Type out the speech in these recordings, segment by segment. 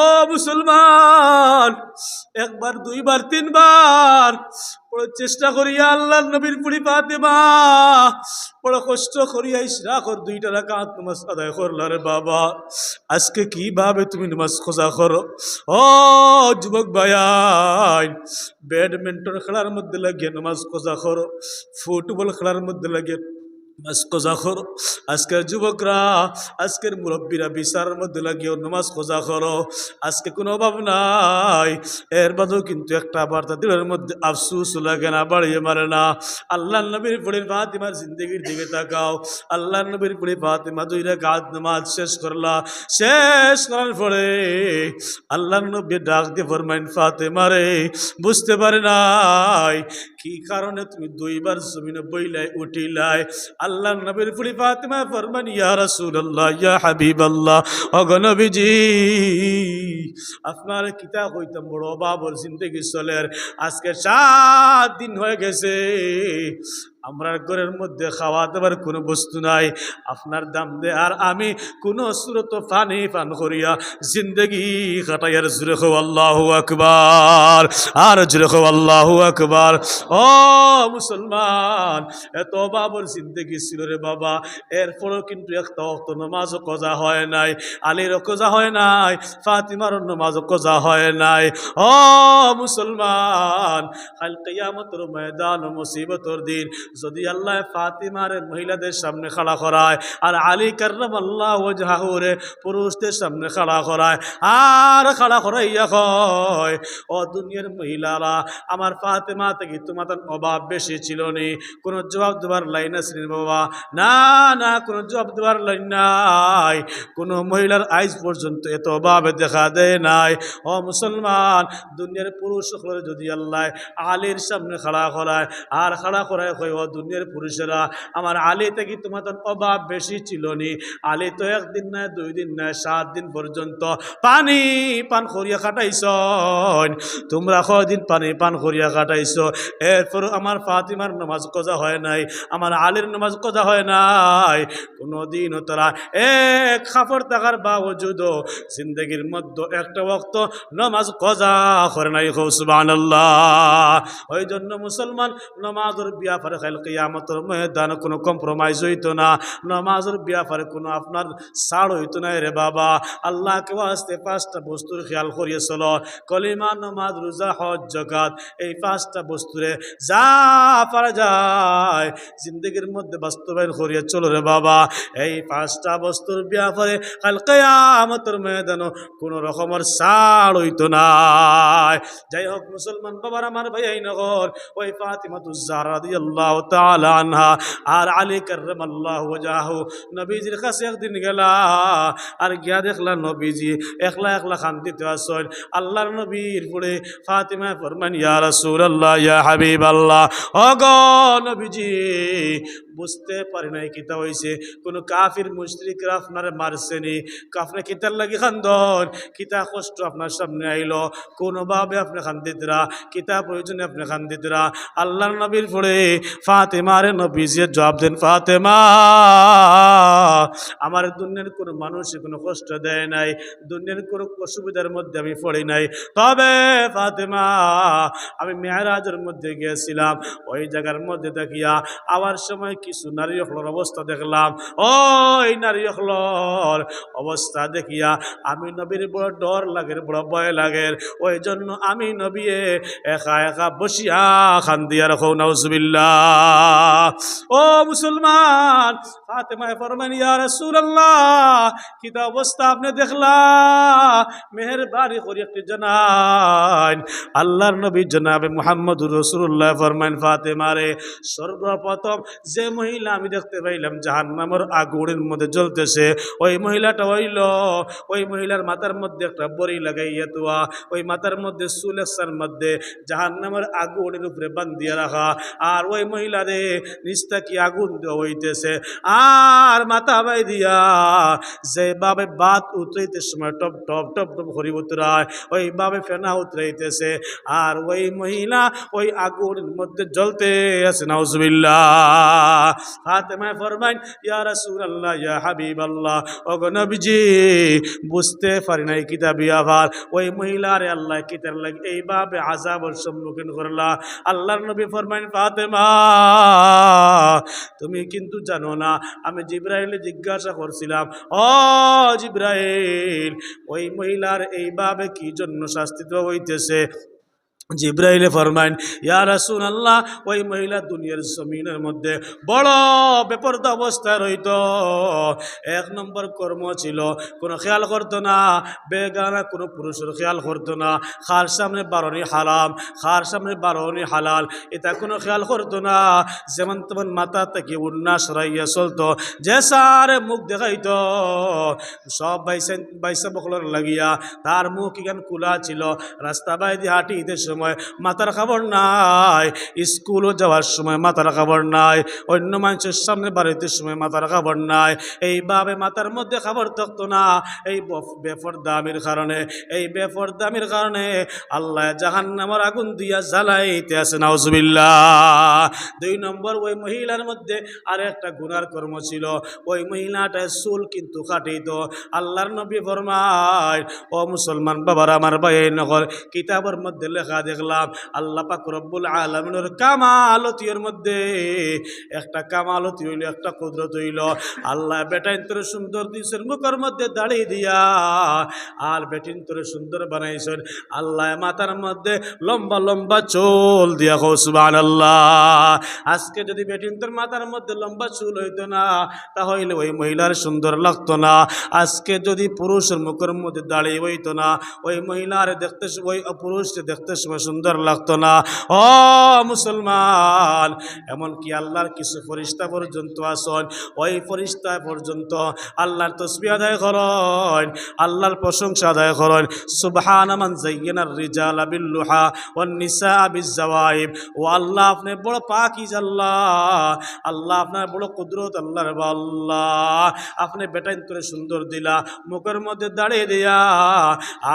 ও মুসলমান, একবার, দুইবার, তিনবার, বড় চেষ্টা করিয়া আল্লাহ নবীর পুরি ফাতেমা, বড় কষ্ট করিয়া ইসরা কর, দুইটা রাকাত নামাজ আদায় করলা রে বাবা। আজকে কীভাবে তুমি নামাজ খোঁজা করো? ও যুবক ভাইয়াই ব্যাডমিন্টন খেলার মধ্যে লাগিয়ে নামাজ খোঁজা করো, ফুটবল খেলার মধ্যে লাগিয়ে আজকের যুবকরা, আজকের মুরব্বীরা বিচারের মধ্যে লাগিয়েও নামাজ খোঁজা করো আজকে কোনো অভাব নাই। এর বাদেও কিন্তু একটা বার্তা দিলের মধ্যে আফসুস লাগে না, বাড়িয়ে মারে না। আল্লাহ নবীর পড়ে ফাতিমার জিন্দগির দিকে তাকাও। আল্লাহ নবীর পড়ে ফাতিমা দুই রেখাত নামাজ শেষ করলা। শেষ করার পরে আল্লাহ নবী ডাক দিয়ে ফরমাইন, ফাতেমা রে, বুঝতে পারে নাই। কি কারণে তুমি দুইবার জমিনে বইলাই উঠিলাই আল্লাহ নবীর ফুলি ফাতেমা ফরমান, ইয়া রাসূলুল্লাহ, ইয়া হাবিবাল্লাহ অগনবীজি আপনার কিতাব হইতাম বড় বাবর জিন্দগি চলের, আজকে সাত দিন হয়ে গেছে। আমরা ঘরের মধ্যে খাওয়া দাবার কোনো বস্তু নাই। আপনার দাম দে আর আমি কোনো সুরত পানি পান করিয়া জিন্দগি কাটাইয়ার জুড়ে খো আল্লাহ আকবার। আর জুড়ে খো আল্লাহ আকবার। ও মুসলমান, এত বাবর জিন্দগি ছিল রে বাবা। এরপরও কিন্তু একটা অক্ত নমাজও কজা হয় নাই, আলীরও কজা হয় নাই ফাতিমার নমাজও কজা হয় নাই। ও মুসলমান, কাল কিয়ামতের ময়দান মুসিবতর দিন যদি আল্লাহ ফাতিমার মহিলাদের সামনে খাড়া করায়, আর আলী কার্রাম আল্লাহ ওজাহুরে পুরুষদের সামনে খাড়া করায়, আর খাড়া করাইয়া হয় ও দুনিয়ার মহিলারা, আমার ফাতেমা থেকে তোমার অভাব বেশি ছিল নি। কোনো জবাব দেওয়ার লাইন আছে বাবা। না না, কোনো জবাব দেওয়ার লাইন নাই। কোনো মহিলার আইজ পর্যন্ত এত অভাবে দেখা দেয় নাই। ও মুসলমান, দুনিয়ার পুরুষ সকলের যদি আল্লাহ আলীর সামনে খাড়া করায়, আর খাড়া করায় ও দুনিয়ার পুরুষেরা। আমার আলী থেকে তোমার তো অভাব বেশি ছিল নি আলী তো একদিন নাই দুই দিন নাই সাত দিন পর্যন্ত পানি পান করিয়া কাটাইছ তোমরা কদিন পানি পান করিয়া কাটাইছ? এরপর আমার ফাতিমার নামাজ কজা হয় নাই? আমার আলীর নামাজ কজা হয় নাই? কোনোদিনও তারা এক খাফর থাকার বাবজুদ জিন্দগির মধ্যে একটা ওক্ত নামাজ কজা করে নাই সুবান ওই জন্য মুসলমান নমাজের ব্যাপারে কিয়ামতের ময়দান কোনো কম্প্রোমাইজ হইতো না। ব্যাপারে কোনো আপনার হইতো না রে বাবা। আল্লাহকে আসতে পাঁচটা বস্তুর খেয়াল করিয়ে কলিমা, নমাজ, রোজা, হজ জগাত এই পাঁচটা বস্তুরে যা পারা যায়, জিন্দগির মধ্যে বাস্তবায়ন করিয়ে চলো রে বাবা। এই পাঁচটা বস্তুর ব্যাপারে কাল কেয়ামতের ময়দানও কোনো রকমের ছাড় হইতো না। যাই হোক, মুসলমান বাবার, আমার ভাই নগর, ওই ফাতিমাতুজ্জাহরা রাদিয়াল্লাহু তাআলা আনহা, আর আলী কাররামাল্লাহু ওয়াজাহু নবীজির কাছে একদিন গেলা, আর গিয়া দেখলা, নবীজি একলা একলা খান্তিতে আসল আল্লাহর নবীর পরে ফাতিমা ফরমান ইয়া রাসূলুল্লাহ, ইয়া হাবিবাল্লাহ। ওগো নবীজি বুঝতে পারি নাই কিতা হইছে। কোনো কাফির মুশরিকরা আপনারে মারছেনি। আপনি কিতার লাগি খান্দন, কিতা কষ্ট আপনার সামনে আইলো। কোনোভাবে আপনি খান্দিতরা কিতা প্রয়োজনে আপনি খান্দিতরা আল্লাহ নবীর পরে ফাতেমারে নবীজির জবাব দেন, ফাতেমা, আমার দুনিয়ার কোনো মানুষ কোনো কষ্ট দেয় নাই। দুনিয়ার কোনো অসুবিধার মধ্যে আমি পড়ি নাই। তবে ফাতেমা, আমি মেয়ারাজের মধ্যে গিয়েছিলাম। ওই জায়গার মধ্যে দেখিয়া আবার সময় কিছু নারী হলর অবস্থা দেখলাম। ওই নারী হলর অবস্থা দেখিয়া আমি নবীর বড় ডর লাগে, বড় ভয় লাগে। ওই জন্য আমি নবীয়ে একা একা বসিয়া খান দিয়া রাখো, নাউজুবিল্লাহ। ও মুসলমান, ফাতেমায় ফরমান ইয়া রাসূলুল্লাহ কিতা অবস্থা আপনি দেখলা? মেহেরবানি করি একটি জানান আল্লাহর নবী জনাবে মুহাম্মদুর রাসূলুল্লাহ ফরমান ফাতেমারে, সর্বপ্রথম যে মহিলা, আমি দেখতে পাইলাম জাহান্নামের আগুনের মধ্যে জ্বলতেছে। ওই মহিলাটা হইল, ওই মহিলার মাথার মধ্যে একটা বড়ি লাগাইয়া তোয়া ওই মাথার মধ্যে সুলেসার মধ্যে জাহান্নামের আগুনের উপরে বান্ধিয়া রাখা। আর ওই মহিলা মহিলারে নিস্তা কি আগুন দেওয়া হইতেছে। আর মাথা বাই দিয়া যেভাবে বাত উতরাইতে সময় টপ টপ টপ টপ হরি উতরায়, ওইভাবে ফেনা উতরাইতেছে। আর ওই মহিলা ওই আগুনের মধ্যে জ্বলতে আছে নাউজুবিল্লাহ। ফাতেমায় ফরমাইন, ইয়া রাসূলুল্লাহ, ইয়া হাবিবাল্লাহ। ওগো নবীজি, বুঝতে পারি নাই কিতাবি আবার ওই মহিলারে আল্লাহ কিতার লাগে এইভাবে আযাবের সম্মুখীন করলা। আল্লাহর নবী ফরমাইন, ফাতেমা, তুমি কিন্তু জানো না, আমি জিব্রাইলে জিজ্ঞাসা করছিলাম, ও জিব্রাইল, ওই মহিলার এইভাবে কি জন্য শাস্তি হইতেছে? জিব্রাইলে ফরমাইন, ইয়া রাসুল আল্লাহ ওই মহিলা দুনিয়ার জমিনের মধ্যে বড় বেপরদা অবস্থায় রইত। এক নম্বর কর্ম ছিল, কোনো খেয়াল করতো না, বেগানা কোনো পুরুষের খেয়াল করতো না, খার সামনে বারণি হারাম খার সামনে বারণি হালাল, এটা কোনো খেয়াল করতো না। যেমন তেমন মাথা থেকে উন্না সরাইয়া চলতো, যে সারে মুখ দেখাইত, সব বাইসা বাইসা বকলর লাগিয়া তার মুখ এখান খোলা ছিল, রাস্তা বাইদি হাঁটি ঈদের সময় মাথার খবর নাই, স্কুলও যাওয়ার সময় মাথার খবর নাই, অন্য মানুষের সামনে বাড়িতে সময় মাথার খবর নাই এইভাবে মাথার মধ্যে খবর থাকতো না, এই বেফর বেফরদামির কারণে, এই বেফরদামির কারণে আল্লাহ জাহান নামর আগুন দিয়া জ্বালাইতে আছে, নাউজুবিল্লাহ। দুই নম্বর, ওই মহিলার মধ্যে আর একটা গুনার কর্ম ছিল, ওই মহিলাটায় চুল কিন্তু কাটিত। আল্লাহর নবী ফরমায়, ও মুসলমান বাবার, আমার ভাই নগর কিতাবের মধ্যে লেখা দেখলাম। আল্লাহ পাক রব্বুল আলমিনের কামালতির মধ্যে একটা কামালতি হইল, একটা কুদরত হইল। আল্লাহ বেটাইন তোর সুন্দর দিয়েছেন মুখের মধ্যে দাঁড়িয়ে দিয়া আর বেটিন তোর সুন্দর বানাইছেন। আল্লাহ মাথার মধ্যে লম্বা লম্বা চুল দিয়া সুবান আল্লাহ আজকে যদি বেটিন তোর মাথার মধ্যে লম্বা চুল হইতো না, তাহলে ওই মহিলার সুন্দর লাগতো না। আজকে যদি পুরুষের মুখের মধ্যে দাঁড়িয়ে হইতো না, ওই মহিলার দেখতে, ওই পুরুষকে দেখতে সময় সুন্দর লাগতো না। ও মুসলমান, এমনকি আল্লাহর কিছু ফরিস্তা পর্যন্ত আসন, ওই ফরিস্তা পর্যন্ত আল্লাহর তসবি আদায় করেন, আল্লাহর প্রশংসা আদায় করেন। সুবহান নিসা ও আল্লাহ আপনি বড় আল্লাহ আল্লাহ আপনার বড় কুদরত আল্লাহ আপনি বেটাইন সুন্দর দিলা, মুখের মধ্যে দাঁড়িয়ে দিয়া,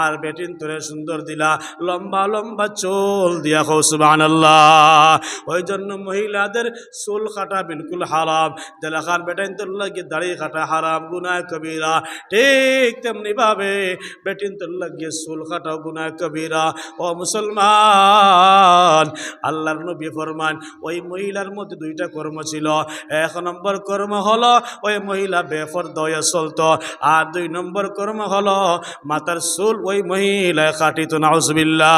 আর সুন্দর দিলা। লম্বা লম্বা চুল দিয়া সুবহান আল্লাহ ওই জন্য মহিলাদের চুল কাটা বিলকুল হারাম। দেলাখান বেটাইন তোর লাগিয়ে দাঁড়িয়ে কাটা হারাম, গুনায় কবিরা। ঠিক তেমনি ভাবে বেটিন তোর লাগিয়ে চুল কাটাও, গুনায় কবিরা। ও মুসলমান, আল্লাহর নবী ফরমান, ওই মহিলার মধ্যে দুইটা কর্ম ছিল। এক নম্বর কর্ম হলো ওই মহিলা বেফর দয়া চলতো, আর দুই নম্বর কর্ম হলো মাতার চুল ওই মহিলায় কাটিত নাউজবিল্লা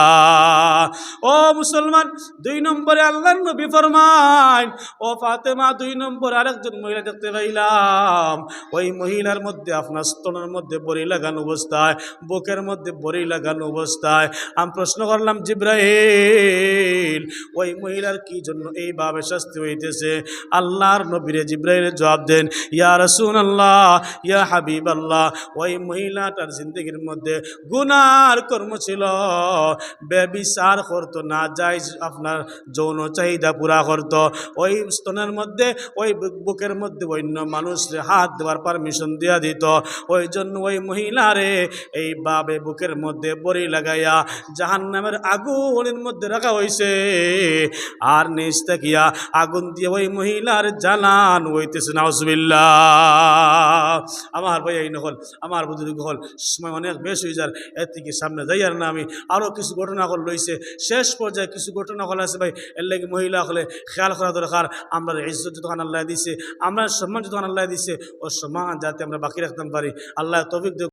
ও মুসলমান, দুই নম্বরে আল্লাহর নবী ফরমান ও ফাতেমা দুই নম্বর আরেকজন মহিলা দেখতে পাইলাম, ওই মহিলার মধ্যে আপনার স্তনের মধ্যে বড়ি লাগানো অবস্থায়, বুকের মধ্যে বড়ি লাগানো অবস্থায়, আমি প্রশ্ন করলাম জিব্রাহিল ওই মহিলার কি জন্য এইভাবে শাস্তি হইতেছে? আল্লাহর নবীরে জিব্রাহিলের জবাব দেন, ইয়া রসুন আল্লাহ ইয়া হাবিব আল্লাহ ওই মহিলাটার জিন্দগির মধ্যে গুনার কর্ম ছিল ব্যবিচার করতো, না যাই আপনার যৌন চাহিদা পুরা করতো। ওই স্তনের মধ্যে, ওই বুকের মধ্যে অন্য মানুষরে হাত দেওয়ার পারমিশন দিয়া দিত। ওই জন্য ওই মহিলারে এই বাবে বুকের মধ্যে বড়ি লাগাইয়া জাহান নামের আগুনের মধ্যে রাখা হয়েছে আর নিচ থাকিয়া আগুন দিয়ে ওই মহিলার জ্বালান হইতেছে নাউজবিল্লা আমার ভাই এই নকল আমার বুদ্ধি হল, সময় অনেক বেশ হয়ে যার, এর থেকে সামনে যাই আর না আমি। আরও কিছু ঘটনা লইছে শেষ পর্যায়ে কিছু ঘটনা হল আছে ভাই, এর লাগে মহিলা হলে খেয়াল করা দরকার, আমরা ইজ্জত যতক্ষণ আল্লাহ দিছে, আমরা সম্মান যতক্ষণ আল্লাহ দিছে, ও সম্মান যাতে আমরা বাকি রাখতে পারি। আল্লাহ তবিক